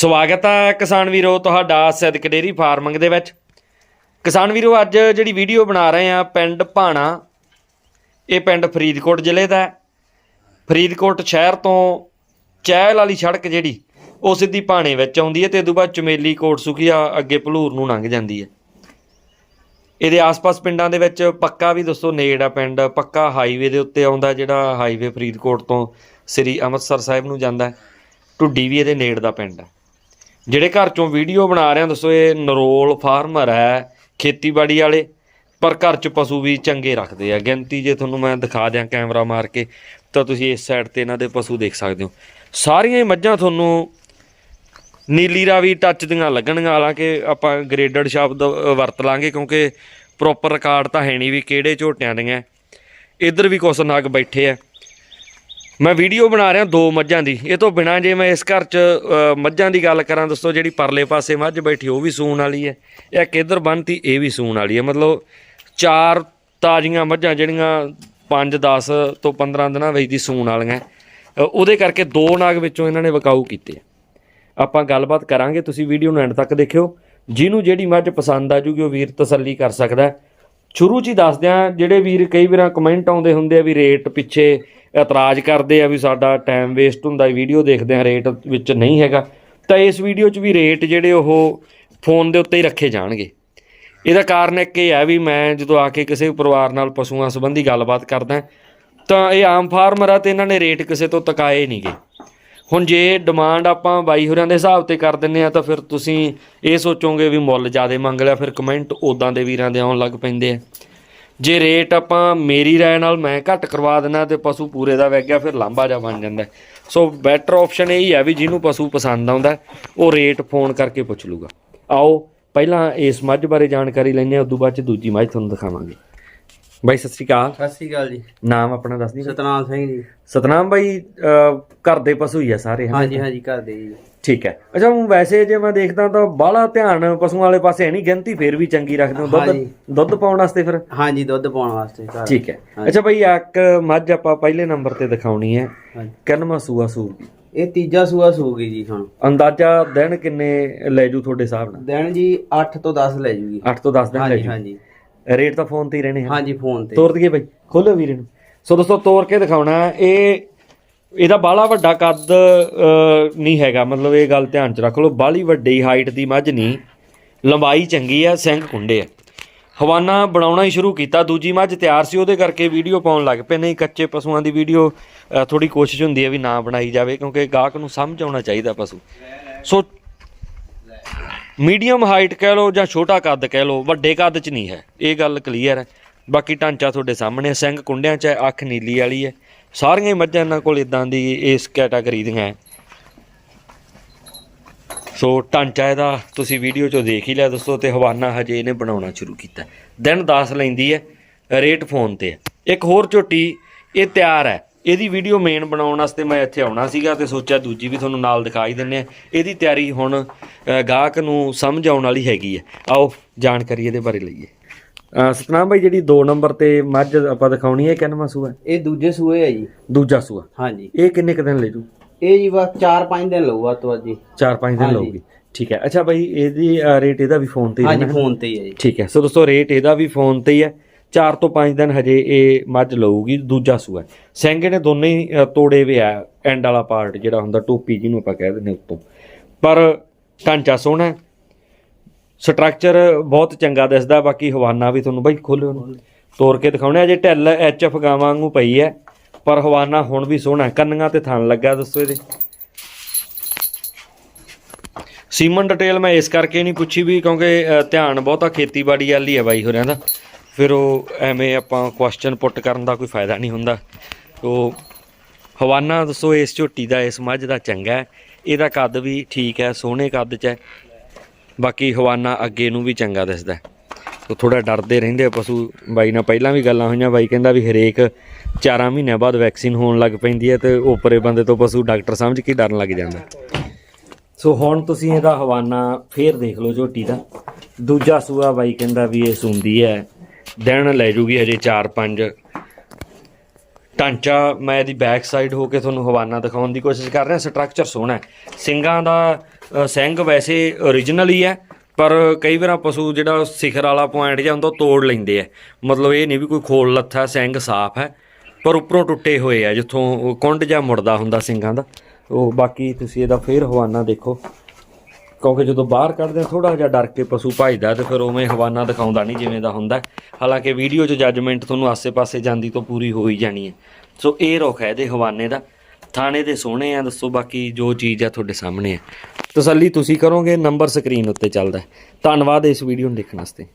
ਸਵਾਗਤ ਹੈ ਕਿਸਾਨ ਵੀਰੋ ਤੁਹਾਡਾ ਸਿੱਧਕ ਡੇਰੀ ਫਾਰਮਿੰਗ ਦੇ ਵਿੱਚ। ਕਿਸਾਨ ਵੀਰੋ, ਅੱਜ ਜਿਹੜੀ ਵੀਡੀਓ ਬਣਾ ਰਹੇ ਆ ਪਿੰਡ ਭਾਣਾ, ਇਹ ਪਿੰਡ ਫਰੀਦਕੋਟ ਜ਼ਿਲ੍ਹੇ ਦਾ ਫਰੀਦਕੋਟ ਸ਼ਹਿਰ ਤੋਂ ਚਹਿਲ ਵਾਲੀ ਸੜਕ ਜਿਹੜੀ, ਉਹ ਸਿੱਧੀ ਭਾਣੇ ਵਿੱਚ ਆਉਂਦੀ ਹੈ ਤੇ ਉਦੋਂ ਬਾਅਦ ਚਮੇਲੀ ਕੋਟ ਸੁਖੀਆ ਅੱਗੇ ਭਲੂਰ ਨੂੰ ਲੰਘ ਜਾਂਦੀ ਹੈ। ਇਹਦੇ ਆਸ-ਪਾਸ ਪਿੰਡਾਂ ਦੇ ਵਿੱਚ ਪੱਕਾ ਵੀ ਦੱਸੋ ਨੇੜ ਆ ਪਿੰਡ, ਪੱਕਾ ਹਾਈਵੇ ਦੇ ਉੱਤੇ ਆਉਂਦਾ ਜਿਹੜਾ ਹਾਈਵੇ ਫਰੀਦਕੋਟ ਤੋਂ ਸ੍ਰੀ ਅੰਮ੍ਰਿਤਸਰ ਸਾਹਿਬ ਨੂੰ ਜਾਂਦਾ ਟੁੱਡੀ ਵੀ ਇਹਦੇ ਨੇੜ ਦਾ ਪਿੰਡ ਹੈ। ਜਿਹੜੇ ਘਰ ਚੋਂ ਵੀਡੀਓ ਬਣਾ ਰਹੇ ਆ ਦੱਸੋ ਇਹ ਨਰੋਲ ਫਾਰਮਰ ਹੈ, ਖੇਤੀਬਾੜੀ ਵਾਲੇ, ਪਰ ਘਰ ਚ ਪਸ਼ੂ ਵੀ ਚੰਗੇ ਰੱਖਦੇ ਆ। ਗਿਣਤੀ ਜੇ ਤੁਹਾਨੂੰ ਮੈਂ ਦਿਖਾ ਦਿਆਂ ਕੈਮਰਾ ਮਾਰ ਕੇ, ਤਾਂ ਤੁਸੀਂ ਇਸ ਸਾਈਡ ਤੇ ਇਹਨਾਂ ਦੇ ਪਸ਼ੂ ਦੇਖ ਸਕਦੇ ਹੋ। ਸਾਰੀਆਂ ਹੀ ਮੱਝਾਂ ਤੁਹਾਨੂੰ ਨੀਲੀ ਰਾਵੀ ਟੱਚ ਦੀਆਂ ਲੱਗਣਗੀਆਂ, ਹਾਲਾਂਕਿ ਆਪਾਂ ਗ੍ਰੇਡਡ ਸ਼ਬਦ ਵਰਤ ਲਾਂਗੇ, ਕਿਉਂਕਿ ਪ੍ਰੋਪਰ ਰਿਕਾਰਡ ਤਾਂ ਹੈ ਨਹੀਂ ਵੀ ਕਿਹੜੇ ਝੋਟਿਆਂ ਦੀਆਂ। ਇੱਧਰ ਵੀ ਕੁਛ ਨਗ ਬੈਠੇ ਆ। ਮੈਂ ਵੀਡੀਓ ਬਣਾ ਰਿਹਾ ਦੋ ਮੱਝਾਂ ਦੀ। ਇਹ ਤੋਂ ਬਿਨਾ ਜੇ ਮੈਂ ਇਸ ਘਰ 'ਚ ਮੱਝਾਂ ਦੀ ਗੱਲ ਕਰਾਂ ਦੋਸਤੋ ਜਿਹੜੀ ਪਰਲੇ ਪਾਸੇ ਮੱਝ ਬੈਠੀ, ਉਹ ਵੀ ਸੂਣ ਵਾਲੀ ਹੈ ਇਹ ਇੱਧਰ ਬੰਨਤੀ, ਇਹ ਵੀ ਸੂਣ ਵਾਲੀ ਹੈ। ਮਤਲਬ ਚਾਰ ਤਾਜ਼ੀਆਂ ਮੱਝਾਂ ਜਿਹੜੀਆਂ 5 10 ਤੋਂ 15 ਦਿਨਾਂ ਵਿੱਚ ਦੀ ਸੂਣ ਵਾਲੀਆਂ ਉਹਦੇ ਕਰਕੇ ਦੋ ਨਾਗ ਵਿੱਚੋਂ ਇਹਨਾਂ ਨੇ ਵਿਕਾਊ ਕੀਤੇ ਆਪਾਂ ਗੱਲਬਾਤ ਕਰਾਂਗੇ, ਤੁਸੀਂ ਵੀਡੀਓ ਨੂੰ ਐਂਡ ਤੱਕ ਦੇਖਿਓ। ਜਿਹਨੂੰ ਜਿਹੜੀ ਮੱਝ ਪਸੰਦ ਆ ਜੂਗੀ, ਉਹ ਵੀਰ ਤਸੱਲੀ ਕਰ ਸਕਦਾ ਸ਼ੁਰੂ 'ਚ ਹੀ ਦੱਸਦਿਆਂ ਜਿਹੜੇ ਵੀਰ ਕਈ ਵਾਰਾਂ ਕਮੈਂਟ ਆਉਂਦੇ ਹੁੰਦੇ ਆ ਵੀ ਰੇਟ ਪਿੱਛੇ ਇਤਰਾਜ਼ ਕਰਦੇ ਆ ਵੀ ਸਾਡਾ ਟਾਈਮ ਵੇਸਟ ਹੁੰਦਾ ਵੀਡੀਓ ਦੇਖਦੇ ਆ ਰੇਟ ਵਿੱਚ ਨਹੀਂ ਹੈਗਾ। ਤਾਂ ਇਸ ਵੀਡੀਓ 'ਚ ਵੀ ਰੇਟ ਜਿਹੜੇ ਉਹ ਫੋਨ ਦੇ ਉੱਤੇ ਹੀ ਰੱਖੇ ਜਾਣਗੇ। ਇਹਦਾ ਕਾਰਨ ਇੱਕ ਇਹ ਹੈ ਵੀ ਮੈਂ ਜਦੋਂ ਆ ਕੇ ਕਿਸੇ ਪਰਿਵਾਰ ਨਾਲ ਪਸ਼ੂਆਂ ਸੰਬੰਧੀ ਗੱਲਬਾਤ ਕਰਦਾ ਤਾਂ ਇਹ ਆਮ ਫਾਰਮਰ ਆ ਤੇ ਇਹਨਾਂ ਨੇ ਰੇਟ ਕਿਸੇ ਤੋਂ ਤਕਾਏ ਨਹੀਂਗੇ ਹੁਣ ਜੇ ਡਿਮਾਂਡ ਆਪਾਂ ਬਾਈ ਹੋਰਾਂ ਦੇ ਹਿਸਾਬ ਤੇ ਕਰ ਦਿੰਨੇ ਆ ਤਾਂ ਫਿਰ ਤੁਸੀਂ ਇਹ ਸੋਚੋਗੇ ਵੀ ਮੁੱਲ ਜ਼ਿਆਦਾ ਮੰਗ ਲਿਆ, ਫਿਰ ਕਮੈਂਟ ਉਦਾਂ ਦੇ ਵੀਰਾਂ ਦੇ ਆਉਣ ਲੱਗ ਪੈਂਦੇ ਆ। ਜੇ ਰੇਟ ਆਪਾਂ ਮੇਰੀ ਰਾਏ ਨਾਲ ਮੈਂ ਘੱਟ ਕਰਵਾ ਦਿੰਦਾ ਤੇ ਪਸ਼ੂ ਪੂਰੇ ਦਾ ਵਗ ਗਿਆ ਫਿਰ ਲਾਂਭਾ ਜਾ ਬਣ ਜਾਂਦਾ। ਹੈ। ਸੋ ਬੈਟਰ ਆਪਸ਼ਨ ਇਹ ਹੀ ਹੈ ਵੀ ਜਿਹਨੂੰ ਪਸ਼ੂ ਪਸੰਦ ਆਉਂਦਾ ਉਹ ਰੇਟ ਫੋਨ ਕਰਕੇ ਪੁੱਛ ਲੂਗਾ। ਆਓ ਪਹਿਲਾਂ ਇਸ ਮੱਝ ਬਾਰੇ ਜਾਣਕਾਰੀ ਲੈਂਦੇ ਹਾਂ ਉਦੋਂ ਬਾਅਦ ਚ ਦੂਜੀ ਮੱਝ ਤੁਹਾਨੂੰ ਦਿਖਾਵਾਂਗੇ। ਬਾਈ ਸਤਿ ਸ਼੍ਰੀ ਅਕਾਲ। ਸਤਿ ਸ਼੍ਰੀ ਅਕਾਲ ਜੀ। ਨਾਮ ਆਪਣਾ ਦੱਸ ਦੀ ਸਤਨਾਮ ਸਿੰਘ ਜੀ। ਸਤਨਾਮ ਬਾਈ ਘਰ ਦੇ ਪਸ਼ੂ ਹੀ ਆ ਸਾਰੇ? ਹਾਂਜੀ ਹਾਂਜੀ ਘਰ ਦੇ ਜੀ ਠੀਕ ਹੈ। ਅੱਛਾ ਹੁਣ ਵੈਸੇ ਜੇ ਮੈਂ ਦੇਖਦਾ ਤਾਂ ਬਾਹਲਾ ਧਿਆਨ ਪਸ਼ੂਆਂ ਵਾਲੇ ਪਾਸੇ ਨਹੀਂ ਗਿਣਤੀ ਫੇਰ ਵੀ ਚੰਗੀ ਰੱਖਦੇ ਹੋ। ਦੁੱਧ ਹਾਂਜੀ। ਦੁੱਧ ਪਾਉਣ ਵਾਸਤੇ ਫਿਰ? ਹਾਂਜੀ ਦੁੱਧ ਪਾਉਣ ਵਾਸਤੇ ਘਰ। ਠੀਕ ਹੈ। ਅੱਛਾ ਬਈ ਇੱਕ ਮੱਝ ਆਪਾਂ ਪਹਿਲੇ ਨੰਬਰ ਤੇ ਦਿਖਾਉਣੀ ਹੈ। ਹਾਂਜੀ। ਕਿੰਨਵਾਂ ਸੂਆ ਸੂਗੀ? ਇਹ ਤੀਜਾ ਸੂਆ ਸੂਗੀ ਜੀ ਹੁਣ। ਅੰਦਾਜ਼ਾ ਦਿਨ ਕਿੰਨੇ ਲੈ ਜੂ ਤੁਹਾਡੇ ਹਿਸਾਬ ਨਾਲ? ਦਿਨ ਜੀ 8 ਤੋਂ 10 ਲੈ ਜੂਗੀ। 8 ਤੋਂ 10 ਦਿਨ ਲੈ ਹਾਂਜੀ ਜੂ। ਹਾਂਜੀ। ਰੇਟ ਤਾਂ ਫੋਨ ਤੇ ਹੀ ਰਹਿਣੇ ਹਨ ਹਾਂਜੀ ਫੋਨ ਤੇ। ਤੋਰ ਦਈਏ ਬਈ। ਖੋਲੋ ਵੀਰੇ ਨੂੰ। ਸੋ ਦੋਸਤੋ ਤੋਰ ਕੇ ਦਿਖਾਉਣਾ। ਇਹ ਇਹਦਾ ਬਾਹਲਾ ਵੱਡਾ ਕੱਦ ਨਹੀਂ ਹੈਗਾ। ਮਤਲਬ ਇਹ ਗੱਲ ਧਿਆਨ ਚ ਰੱਖ ਲਓ। ਬਾਹਲੀ ਵੱਡੀ ਹਾਈਟ ਦੀ ਮੱਝ ਨਹੀਂ। ਲੰਬਾਈ ਚੰਗੀ ਆ ਸਿੰਘ ਕੁੰਡੇ ਆ। ਹਵਾਨਾ ਬਣਾਉਣਾ ਹੀ ਸ਼ੁਰੂ ਕੀਤਾ। ਦੂਜੀ ਮੱਝ ਤਿਆਰ ਸੀ ਉਹਦੇ ਕਰਕੇ ਵੀਡੀਓ ਪਾਉਣ ਲੱਗ ਪਏ ਨਹੀਂ ਕੱਚੇ ਪਸ਼ੂਆਂ ਦੀ ਵੀਡੀਓ ਥੋੜੀ ਕੋਸ਼ਿਸ਼ ਹੁੰਦੀ ਹੈ ਵੀ ਨਾ ਬਣਾਈ ਜਾਵੇ ਕਿਉਂਕਿ ਗਾਹਕ ਨੂੰ ਸਮਝ ਆਉਣਾ ਚਾਹੀਦਾ ਪਸ਼ੂ। ਸੋ ਮੀਡੀਅਮ ਹਾਈਟ ਕਹਿ ਲਓ ਜਾਂ ਛੋਟਾ ਕੱਦ ਕਹਿ ਲਓ ਵੱਡੇ ਕੱਦ 'ਚ ਨਹੀਂ ਹੈ। ਇਹ ਗੱਲ ਕਲੀਅਰ ਹੈ। ਬਾਕੀ ਢਾਂਚਾ ਤੁਹਾਡੇ ਸਾਹਮਣੇ ਹੈ। ਸਿੰਘ ਕੁੰਡਿਆਂ 'ਚ ਹੈ, ਅੱਖ ਨੀਲੀ ਵਾਲੀ ਹੈ। ਸਾਰੀਆਂ ਹੀ ਮੱਝਾਂ ਇਹਨਾਂ ਕੋਲ ਇਦਾਂ ਦੀ ਇਸ ਕੈਟਾਗਰੀ ਦੀਆਂ ਸੋ ਢਾਂਚਾ ਇਹਦਾ ਤੁਸੀਂ ਵੀਡੀਓ 'ਚੋਂ ਦੇਖ ਹੀ ਲਿਆ ਦੋਸਤੋ ਤੇ ਹਵਾਨਾ ਹਜੇ ਇਹਨੇ ਬਣਾਉਣਾ ਸ਼ੁਰੂ ਕੀਤਾ। ਦਿਨ 10 ਲੈਂਦੀ ਹੈ ਰੇਟ ਫੋਨ ਤੇ। ਇੱਕ ਹੋਰ ਝੋਟੀ, ਇਹ ਤਿਆਰ ਹੈ। ਇਹਦੀ ਵੀਡੀਓ ਮੇਨ ਬਣਾਉਣ ਵਾਸਤੇ ਮੈਂ ਇੱਥੇ ਆਉਣਾ ਸੀਗਾ ਤੇ ਸੋਚਿਆ ਦੂਜੀ ਵੀ ਤੁਹਾਨੂੰ ਨਾਲ ਦਿਖਾਈ ਦਿੰਨੇ ਆ ਇਹਦੀ ਤਿਆਰੀ ਹੁਣ ਗਾਹਕ ਨੂੰ ਸਮਝ ਆਉਣ ਵਾਲੀ ਹੈਗੀ ਹੈ। ਆਓ, ਜਾਣਕਾਰੀ ਇਹਦੇ ਬਾਰੇ ਲਈਏ। ਸਤਨਾਮ ਭਾਈ ਜਿਹੜੀ 2 ਨੰਬਰ ਤੇ ਮੱਝ ਆਪਾਂ ਦਿਖਾਉਣੀ ਹੈ ਕਿੰਨਵਾਂ ਸੂਆ ਇਹ ਦੂਜੇ ਸੂਏ ਹੈ ਜੀ। ਦੂਜਾ ਸੂਆ। ਹਾਂਜੀ। ਇਹ ਕਿੰਨੇ ਕੁ ਦਿਨ ਲੈ ਜੂ? ਇਹ ਜੀ ਬਸ 4-5 ਦਿਨ ਲਊਗਾ ਤੋਂ ਜੀ। 4-5 ਦਿਨ ਹਾਂਜੀ। ਲਊਗੀ। ਠੀਕ ਹੈ। ਅੱਛਾ ਭਾਈ ਇਹਦੀ ਰੇਟ ਇਹਦਾ ਵੀ ਫੋਨ ਤੇ ਹੀ ਹਾਂਜੀ ਰਹਿਣਾ? ਫੋਨ ਤੇ ਹੀ ਹੈ ਜੀ। ਠੀਕ ਹੈ। ਸੋ ਦੋਸਤੋ ਰੇਟ ਇਹਦਾ ਵੀ ਫੋਨ ਤੇ ਹੀ ਹੈ। 4 ਤੋਂ 5 ਦਿਨ ਹਜੇ ਇਹ ਮੱਝ ਲਊਗੀ ਦੂਜਾ ਸੂਆ ਸਿੰਘ ਨੇ ਦੋਨੇ ਹੀ ਤੋੜੇ ਵੇ ਆ ਐਂਡ ਵਾਲਾ ਪਾਰਟ ਜਿਹੜਾ ਹੁੰਦਾ ਟੋਪੀ ਜਿਹਨੂੰ ਆਪਾਂ ਕਹਿ ਦਿੰਦੇ ਉੱਤੋਂ। ਪਰ ਢਾਂਚਾ ਸੋਹਣਾ ਹੈ। ਸਟਰਕਚਰ ਬਹੁਤ ਚੰਗਾ ਦਿਸਦਾ, ਬਾਕੀ ਹਵਾਨਾ ਵੀ ਤੁਹਾਨੂੰ ਬਾਈ ਖੋਲਿਓ ਨੂੰ। ਤੋੜ ਕੇ ਦਿਖਾਉਣੇ ਆ ਜੇ ਢਿੱਲ ਐਚ ਐਫ ਗਾਵਾਂ ਵਾਂਗੂ ਪਈ ਹੈ, ਪਰ ਹਵਾਨਾ ਹੁਣ ਵੀ ਸੋਹਣਾ ਹੈ। ਕੰਨੀਆਂ ਤੇ ਥਣ ਲੱਗਾ, ਦੱਸੋ ਇਹਦੇ। ਸੀਮਨ ਡਿਟੇਲ ਮੈਂ ਇਸ ਕਰਕੇ ਨਹੀਂ ਪੁੱਛੀ ਵੀ, ਕਿਉਂਕਿ ਧਿਆਨ ਬਹੁਤਾ ਖੇਤੀਬਾੜੀ ਵਾਲੀ ਹੈ ਬਾਈ ਹੋਰਿਆਂ ਦਾ। ਫਿਰ ਉਹ ਐਵੇਂ ਆਪਾਂ ਕੁਐਸਚਨ ਪੁੱਟ ਕਰਨ ਦਾ ਕੋਈ ਫਾਇਦਾ ਨਹੀਂ ਹੁੰਦਾ। ਉਹ ਹਵਾਨਾ ਦੱਸੋ, ਇਸ ਝੋਟੀ ਦਾ, ਇਸ ਮੱਝ ਦਾ ਚੰਗਾ ਹੈ। ਇਹਦਾ ਕੱਦ ਵੀ ਠੀਕ ਹੈ, ਸੋਹਣੇ ਕੱਦ 'ਚ ਹੈ। ਬਾਕੀ ਹਵਾਨਾ ਅੱਗੇ ਨੂੰ ਵੀ ਚੰਗਾ ਦਿਸਦਾ ਹੈ। ਉਹ ਥੋੜਾ ਡਰਦੇ ਰਹਿੰਦੇ ਆ ਪਸ਼ੂ। ਬਾਈ ਨਾਲ ਪਹਿਲਾਂ ਵੀ ਗੱਲਾਂ ਹੋਈਆਂ। ਬਾਈ ਕਹਿੰਦਾ ਵੀ ਹਰੇਕ 4 ਮਹੀਨਿਆਂ ਬਾਅਦ ਵੈਕਸੀਨ ਹੋਣ ਲੱਗ ਪੈਂਦੀ ਹੈ ਤੇ ਉਪਰੇ ਬੰਦੇ ਤੋਂ ਪਸ਼ੂ ਡਾਕਟਰ ਸਮਝ ਕੇ ਡਰਨ ਲੱਗ ਜਾਂਦਾ ਸੋ ਹੁਣ ਤੁਸੀਂ ਇਹਦਾ ਹਵਾਨਾ ਫੇਰ ਦੇਖ ਲਓ ਝੋਟੀ ਦਾ। ਦੂਜਾ ਸੂਆ ਬਾਈ ਕਹਿੰਦਾ ਵੀ ਇਹ ਸੁੰਦੀ ਹੈ। ਦਿਨ ਲੈ ਜੂਗੀ ਹਜੇ 4-5 ਢਾਂਚਾ ਮੈਂ ਇਹਦੀ ਬੈਕ ਸਾਈਡ ਹੋ ਕੇ ਤੁਹਾਨੂੰ ਹਵਾਨਾ ਦਿਖਾਉਣ ਦੀ ਕੋਸ਼ਿਸ਼ ਕਰ ਰਿਹਾ ਸਟਰਕਚਰ ਸੋਹਣਾ ਹੈ। ਸਿੰਗਾਂ ਦਾ ਸਿੰਘ ਵੈਸੇ origignal ਹੀ ਹੈ ਪਰ ਕਈ ਵਾਰ ਪਸ਼ੂ ਜਿਹੜਾ ਸਿਖਰ ਵਾਲਾ ਪੁਆਇੰਟ ਜਾਂ ਹੁੰਦਾ ਤੋੜ ਲੈਂਦੇ ਆ। ਮਤਲਬ ਇਹ ਨਹੀਂ ਵੀ ਕੋਈ ਖੋਲ ਲੱਥਾ, ਸਿੰਘ ਸਾਫ਼ ਹੈ, ਪਰ ਉੱਪਰੋਂ ਟੁੱਟੇ ਹੋਏ ਆ, ਜਿੱਥੋਂ ਉਹ ਕੁੰਡ ਜਾਂ ਮੁੜਦਾ ਹੁੰਦਾ ਸਿੰਘਾਂ ਦਾ। ਉਹ ਬਾਕੀ ਤੁਸੀਂ ਇਹਦਾ ਫੇਰ ਹਵਾਨਾ ਦੇਖੋ। ਕਿਉਂਕਿ ਜਦੋਂ ਬਾਹਰ ਕੱਢਦੇ ਥੋੜਾ ਜਿਹਾ ਡਰ ਕੇ ਪਸ਼ੂ ਭਜਦਾ ਤੇ ਫਿਰ ਉਵੇਂ ਹਵਾਨਾ ਦਿਖਾਉਂਦਾ ਨਹੀਂ ਜਿਵੇਂ ਦਾ ਹੁੰਦਾ। ਹਾਲਾਂਕਿ ਵੀਡੀਓ 'ਚ ਜੱਜਮੈਂਟ ਤੁਹਾਨੂੰ ਆਸੇ-ਪਾਸੇ ਜਾਂਦੀ ਤੋਂ ਪੂਰੀ ਹੋ ਹੀ ਜਾਣੀ ਹੈ। ਸੋ ਇਹ ਰੁਖ ਹੈ ਇਹਦੇ ਹਵਾਨੇ ਦਾ। ਥਾਣੇ ਦੇ ਸੋਹਣੇ ਆ, ਦੱਸੋ ਬਾਕੀ ਜੋ ਚੀਜ਼ ਆ ਤੁਹਾਡੇ ਸਾਹਮਣੇ ਹੈ ਤਸੱਲੀ ਤੁਸੀਂ ਕਰੋਗੇ, ਨੰਬਰ ਸਕਰੀਨ ਉੱਤੇ ਚੱਲਦਾ ਧੰਨਵਾਦ ਇਸ ਵੀਡੀਓ ਨੂੰ ਦੇਖਣ ਵਾਸਤੇ।